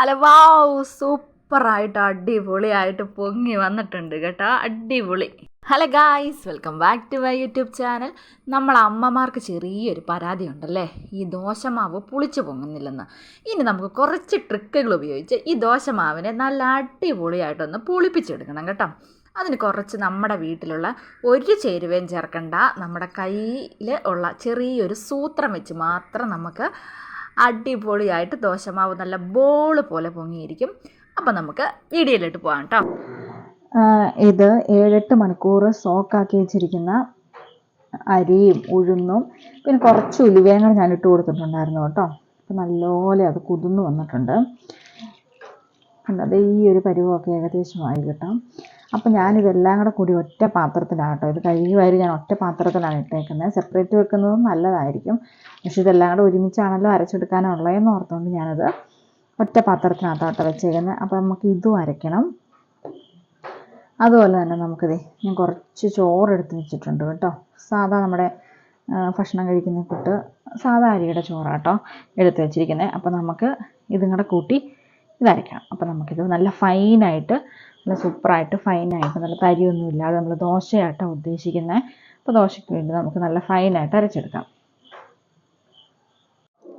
Hello വാവ് സൂപ്പറായിട്ട് അടിപൊളിയായിട്ട് പൊങ്ങി വന്നിട്ടുണ്ട് കേട്ടോ അടിപൊളി. Hello guys welcome back to my YouTube channel. നമ്മൾ അമ്മമാർക്ക് ചെറിയൊരു പരാതി ഉണ്ടല്ലേ ഈ ദോശമാവ് പുളിച്ചു പൊങ്ങുന്നില്ലെന്ന്. ഇനി നമുക്ക് കുറച്ച് ട്രിക്കുകൾ ഉപയോഗിച്ച് ഈ ദോശമാവിനെ നല്ല അടിപൊളിയായിട്ടൊന്ന് പുളിപ്പിച്ചെടുക്കണം കേട്ടോ. അതിന് കുറച്ച് നമ്മുടെ വീട്ടിലുള്ള ഒരു ചേരുവയും ചേർക്കണ്ട. നമ്മുടെ കയ്യിൽ ഉള്ള ചെറിയൊരു സൂത്രം വെച്ച് മാത്രം നമുക്ക് അടിപൊളിയായിട്ട് ദോശമാവ് നല്ല ബോൾ പോലെ പൊങ്ങിയിരിക്കും. അപ്പം നമുക്ക് വീഡിയോയിലിട്ട് പോകാം കേട്ടോ ഇത് ഏഴെട്ട് മണിക്കൂർ സോക്കാക്കി വെച്ചിരിക്കുന്ന അരിയും ഉഴുന്നും പിന്നെ കുറച്ച് ഉലുവയും കൂടെ ഞാൻ ഇട്ട് കൊടുത്തിട്ടുണ്ടായിരുന്നു കേട്ടോ. അപ്പം നല്ലപോലെ അത് കുതിർന്നു വന്നിട്ടുണ്ട്. അല്ലാതെ ഈ ഒരു പരുവമൊക്കെ ഏകദേശമായി കിട്ടാം. അപ്പം ഞാനിതെല്ലാം കൂടെ കൂടി ഒറ്റ പാത്രത്തിലാണ് കേട്ടോ. ഇത് കഴുകി വാരി ഞാൻ ഒറ്റ പാത്രത്തിലാണ് ഇട്ടേക്കുന്നത്. സെപ്പറേറ്റ് വെക്കുന്നതും നല്ലതായിരിക്കും. പക്ഷെ ഇതെല്ലാം കൂടെ ഒരുമിച്ചാണല്ലോ അരച്ചെടുക്കാനുള്ളതെന്ന് ഓർത്തുകൊണ്ട് ഞാനത് ഒറ്റ പാത്രത്തിനകത്തോട്ട് വെച്ചേക്കുന്നത് അപ്പം നമുക്ക് ഇതും അരയ്ക്കണം. അതുപോലെ തന്നെ നമുക്കിത് ഞാൻ കുറച്ച് ചോറെടുത്ത് വെച്ചിട്ടുണ്ട് കേട്ടോ. സാധാ നമ്മുടെ ഭക്ഷണം കഴിക്കുന്ന കൂട്ട് സാധാ അരിയുടെ ചോറാട്ടോ എടുത്ത് വെച്ചിരിക്കുന്നത് അപ്പോൾ നമുക്ക് ഇതും കൂടെ കൂട്ടി ഇതരയ്ക്കണം അപ്പോൾ നമുക്കിത് നല്ല ഫൈനായിട്ട് നല്ല സൂപ്പറായിട്ട് ഫൈനായിട്ട് നല്ല തരിയൊന്നും ഇല്ലാതെ നമ്മൾ ദോശയായിട്ടാണ് ഉദ്ദേശിക്കുന്നത് അപ്പോൾ ദോശയ്ക്ക് വേണ്ടി നമുക്ക് നല്ല ഫൈനായിട്ട് അരച്ചെടുക്കാം.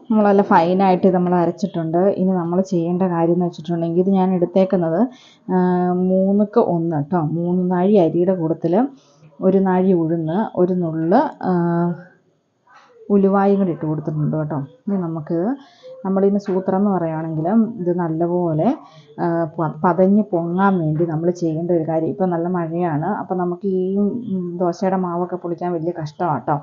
നമ്മൾ നല്ല ഫൈനായിട്ട് നമ്മൾ അരച്ചിട്ടുണ്ട്. ഇനി നമ്മൾ ചെയ്യേണ്ട കാര്യം എന്ന് വെച്ചിട്ടുണ്ടെങ്കിൽ ഇത് ഞാൻ എടുത്തേക്കുന്നത് മൂന്നുക്ക് ഒന്ന് കേട്ടോ മൂന്ന് നാഴി അരിയുടെ കൂട്ടത്തിൽ ഒരു നാഴി ഉഴുന്ന് ഒരു നുള്ള് ഉലുവായും കൂടി ഇട്ട് കൊടുത്തിട്ടുണ്ട് കേട്ടോ. ഇനി നമുക്ക് നമ്മളിന്ന് സൂത്രം എന്ന് പറയുകയാണെങ്കിൽ ഇത് നല്ലപോലെ പതഞ്ഞ് പൊങ്ങാൻ വേണ്ടി നമ്മൾ ചെയ്യേണ്ട ഒരു കാര്യം. ഇപ്പം നല്ല മഴയാണ്. അപ്പം നമുക്ക് ഈ ദോശയുടെ മാവൊക്കെ പൊളിക്കാൻ വലിയ കഷ്ടമാണ് കേട്ടോ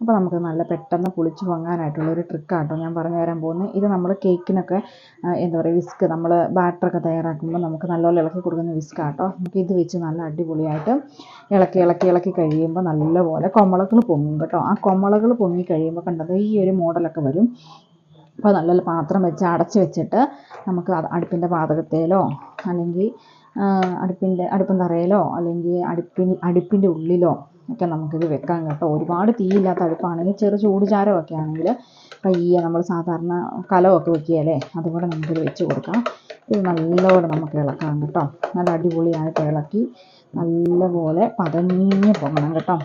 അപ്പോൾ നമുക്ക് നല്ല പെട്ടെന്ന് പുളിച്ച് പൊങ്ങാനായിട്ടുള്ള ഒരു ട്രിക്കാട്ടോ ഞാൻ പറഞ്ഞു തരാൻ പോകുന്നത്. ഇത് നമ്മൾ കേക്കിനൊക്കെ എന്താ പറയുക വിസ്ക് നമ്മൾ ബാറ്ററൊക്കെ തയ്യാറാക്കുമ്പോൾ നമുക്ക് നല്ലപോലെ ഇളക്കി കൊടുക്കുന്ന വിസ്ക് ആട്ടോ. നമുക്ക് ഇത് വെച്ച് നല്ല അടിപൊളിയായിട്ട് ഇളക്കി ഇളക്കി ഇളക്കി കഴിയുമ്പോൾ നല്ലപോലെ കൊമളകൾ പൊങ്ങും കേട്ടോ. ആ കൊമളകൾ പൊങ്ങി കഴിയുമ്പോൾ കണ്ടത് ഈ ഒരു മോഡലൊക്കെ വരും. അപ്പോൾ നല്ല പാത്രം വെച്ച് അടച്ച് വെച്ചിട്ട് നമുക്ക് അടുപ്പിന്റെ പാതകത്തേലോ അല്ലെങ്കിൽ അടുപ്പിന്റെ അടുപ്പം തറയിലോ അല്ലെങ്കിൽ അടുപ്പിൻ അടുപ്പിന്റെ ഉള്ളിലോ ഒക്കെ നമുക്കിത് വെക്കാം കേട്ടോ. ഒരുപാട് തീയില്ലാത്ത അടുപ്പാണെങ്കിൽ ചെറു ചൂടുചാരമൊക്കെ ആണെങ്കിൽ പയ്യെ നമ്മൾ സാധാരണ കലമൊക്കെ വെക്കുകയല്ലേ? അതുപോലെ നമുക്കിത് വെച്ച് കൊടുക്കാം. ഇത് നല്ലപോലെ നമുക്ക് ഇളക്കാം കേട്ടോ. നല്ല അടിപൊളിയായിട്ട് ഇളക്കി നല്ലപോലെ പതഞ്ഞ് പൊങ്ങണം കേട്ടോ.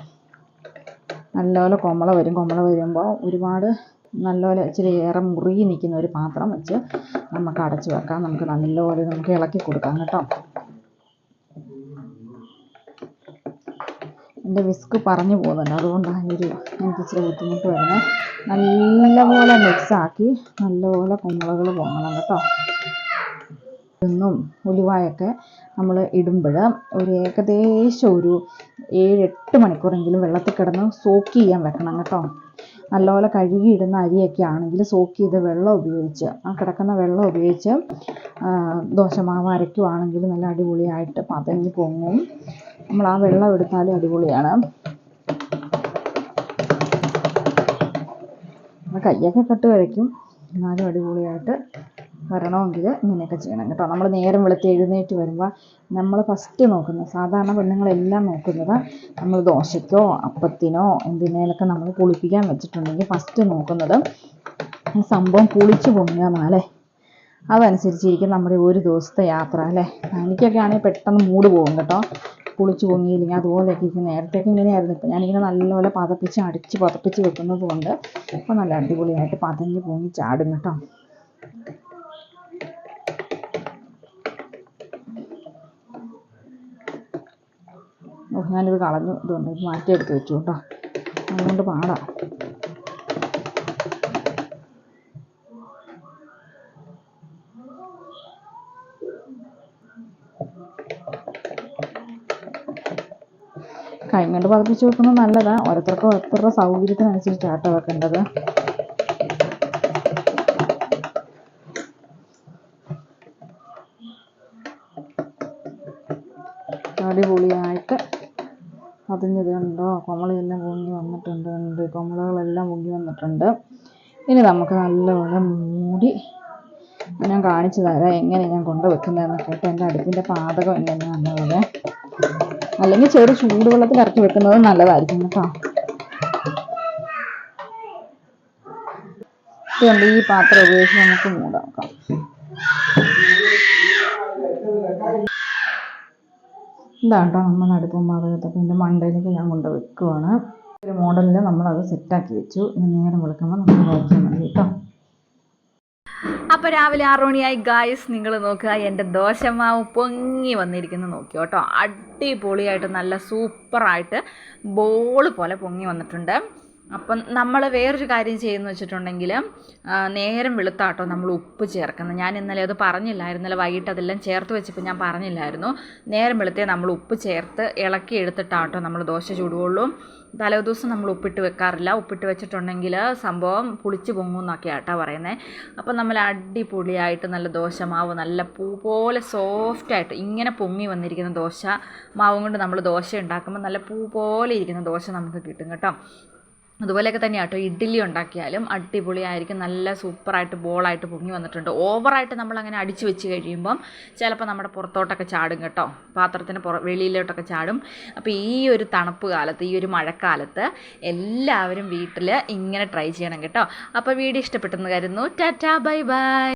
നല്ലപോലെ കൊമള വരും. കൊമള വരുമ്പോൾ ഒരുപാട് നല്ലപോലെ ഇച്ചിരി ഏറെ മുറുകി നിൽക്കുന്ന ഒരു പാത്രം വെച്ച് നമുക്ക് അടച്ചു വെക്കാം. നമുക്ക് നല്ലപോലെ നമുക്ക് ഇളക്കി കൊടുക്കാം കേട്ടോ. എന്റെ വിസ്ക് പറഞ്ഞു പോകുന്നുണ്ട്. അതുകൊണ്ടാണ് ഒരു എനിക്ക് ഇച്ചിരി ബുദ്ധിമുട്ട് വരുന്നത്. നല്ലപോലെ മിക്സാക്കി നല്ലപോലെ കുമ്പളകൾ പൊങ്ങണം കേട്ടോ. ഇന്നും ഉലുവായൊക്കെ നമ്മൾ ഇടുമ്പോൾ ഒരു ഏകദേശം ഒരു ഏഴ് എട്ട് മണിക്കൂറെങ്കിലും വെള്ളത്തിൽ കിടന്ന് സോക്ക് ചെയ്യാൻ വെക്കണം കേട്ടോ. നല്ലപോലെ കഴുകിയിടുന്ന അരിയൊക്കെ ആണെങ്കിൽ സോക്ക് ചെയ്ത വെള്ളം ഉപയോഗിച്ച് ആ കിടക്കുന്ന വെള്ളം ഉപയോഗിച്ച് ദോശമാവ് അരയ്ക്കുവാണെങ്കിൽ നല്ല അടിപൊളിയായിട്ട് പതഞ്ഞ് പൊങ്ങും. നമ്മൾ ആ വെള്ളം എടുത്താലും അടിപൊളിയാണ്. കയ്യൊക്കെ കെട്ട് കഴിക്കും എന്നാലും അടിപൊളിയായിട്ട് വരണമെങ്കിൽ ഇങ്ങനെയൊക്കെ ചെയ്യണം കേട്ടോ. നമ്മൾ നേരം വെളുത്ത് എഴുന്നേറ്റ് വരുമ്പോൾ നമ്മൾ ഫസ്റ്റ് നോക്കുന്നത് സാധാരണ പെണ്ണുങ്ങളെല്ലാം നോക്കുന്നത് നമ്മൾ ദോശയ്ക്കോ അപ്പത്തിനോ എന്തിനേലൊക്കെ നമ്മൾ പുളിപ്പിക്കാൻ വെച്ചിട്ടുണ്ടെങ്കിൽ ഫസ്റ്റ് നോക്കുന്നത് സംഭവം പുളിച്ച് പൊങ്ങുകയെന്നാലേ അതനുസരിച്ചിരിക്കും നമ്മുടെ ഒരു ദിവസത്തെ യാത്ര അല്ലേ? എനിക്കൊക്കെ ആണെങ്കിൽ പെട്ടെന്ന് മൂഡ് പോകും കേട്ടോ. പുളിച്ച് പൊങ്ങിയില്ലെങ്കിൽ അതുപോലെയൊക്കെ ഇരിക്കും നേരത്തേക്ക് ഇങ്ങനെയായിരുന്നു. ഇപ്പം ഞാനിങ്ങനെ നല്ലപോലെ പതപ്പിച്ച് അടിച്ച് പതപ്പിച്ച് വെക്കുന്നത് കൊണ്ട് ഇപ്പം നല്ല അടിപൊളിയായിട്ട് പതഞ്ഞ് പൊങ്ങി ചാടും കേട്ടോ ഞാനിത് കളഞ്ഞു ഇതുകൊണ്ട് ഇത് മാറ്റിയെടുത്ത് വെച്ചു കേട്ടോ അതുകൊണ്ട് പാടാം. കൈ പതിപ്പിച്ച് വെക്കുന്നത് നല്ലതാണ് ഓരോരുത്തർക്കും ഓരോരുത്തരുടെ സൗകര്യത്തിനനുസരിച്ചാട്ടോ വെക്കേണ്ടത്. അടിപൊളിയായിട്ട് പതിഞ്ഞത് കണ്ടോ? കൊമളയെല്ലാം പൊങ്ങി വന്നിട്ടുണ്ട് കണ്ട്. കൊമളകളെല്ലാം പൊങ്ങി വന്നിട്ടുണ്ട്. ഇനി നമുക്ക് നല്ലപോലെ മൂടി ഞാൻ കാണിച്ചു തരാം എങ്ങനെ ഞാൻ കൊണ്ട് വെക്കുന്നതെന്ന് കേട്ടോ. എന്റെ അടുപ്പിന്റെ പാതകം എങ്ങനെയാണെന്നുള്ളത് അല്ലെങ്കിൽ ചെറു ചൂടുവെള്ളത്തിൽ ഇറക്കി വെക്കുന്നത് നല്ലതായിരിക്കും കേട്ടോ. ഇതുകൊണ്ട് ഈ പാത്രം ഉപയോഗിച്ച് നമുക്ക് മൂടാക്കാം ഇതാട്ടോ നമ്മൾ അടുപ്പും പാചകത്തൊക്കെ എന്റെ മണ്ടയിലേക്ക് ഞാൻ കൊണ്ട് വെക്കുവാണ്. ഒരു മോഡലിൽ നമ്മളത് സെറ്റാക്കി വെച്ചു. ഇനി നേരം വിളിക്കുമ്പോൾ നമുക്ക് നോക്കിയാൽ മതി കേട്ടോ. അപ്പോൾ രാവിലെ ആറു മണിയായി. ഗായ്സ് നിങ്ങൾ നോക്കുക. എന്റെ ദോശമാവ് പൊങ്ങി വന്നിരിക്കുന്നു. നോക്കി കേട്ടോ. അടിപൊളിയായിട്ട് നല്ല സൂപ്പറായിട്ട് ബോൾ പോലെ പൊങ്ങി വന്നിട്ടുണ്ട്. അപ്പം നമ്മൾ വേറൊരു കാര്യം ചെയ്യുന്നു വെച്ചിട്ടുണ്ടെങ്കിൽ നേരം വെളുത്താട്ടോ നമ്മൾ ഉപ്പ് ചേർക്കുന്നത്. ഞാൻ ഇന്നലെ അത് പറഞ്ഞില്ലായിരുന്നു. ഇന്നലെ വൈകിട്ട് അതെല്ലാം ചേർത്ത് വെച്ചപ്പോൾ ഞാൻ പറഞ്ഞില്ലായിരുന്നു. നേരം വെളുത്തേ നമ്മൾ ഉപ്പ് ചേർത്ത് ഇളക്കി എടുത്തിട്ടാട്ടോ നമ്മൾ ദോശ ചൂടുകയുള്ളൂ തലേദിവസം നമ്മൾ ഉപ്പിട്ട് വെക്കാറില്ല. ഉപ്പിട്ട് വെച്ചിട്ടുണ്ടെങ്കിൽ സംഭവം പുളിച്ച് പൊങ്ങും എന്നൊക്കെയാണ് കേട്ടോ പറയുന്നത് അപ്പം നമ്മൾ അടിപൊളിയായിട്ട് നല്ല ദോശ മാവ് നല്ല പൂ പോലെ സോഫ്റ്റായിട്ട് ഇങ്ങനെ പൊങ്ങി വന്നിരിക്കുന്ന ദോശ മാവും കൊണ്ട് നമ്മൾ ദോശ ഉണ്ടാക്കുമ്പോൾ നല്ല പൂ പോലെ ഇരിക്കുന്ന ദോശ നമുക്ക് കിട്ടും കേട്ടോ. അതുപോലെയൊക്കെ തന്നെയാണ് കേട്ടോ ഇഡ്ഡലി ഉണ്ടാക്കിയാലും അടിപൊളിയായിരിക്കും. നല്ല സൂപ്പറായിട്ട് ബോളായിട്ട് പൊങ്ങി വന്നിട്ടുണ്ട്. ഓവറായിട്ട് നമ്മൾ അങ്ങനെ അടിച്ച് വെച്ച് കഴിയുമ്പം ചിലപ്പോൾ നമ്മുടെ പുറത്തോട്ടൊക്കെ ചാടും കേട്ടോ. പാത്രത്തിന് പുറ വെളിയിലോട്ടൊക്കെ ചാടും. അപ്പോൾ ഈ ഒരു തണുപ്പ് കാലത്ത് ഈ ഒരു മഴക്കാലത്ത് എല്ലാവരും വീട്ടിൽ ഇങ്ങനെ ട്രൈ ചെയ്യണം കേട്ടോ. അപ്പോൾ വീഡിയോ ഇഷ്ടപ്പെട്ടെന്ന് കരുതുന്നു. Tata bye bye.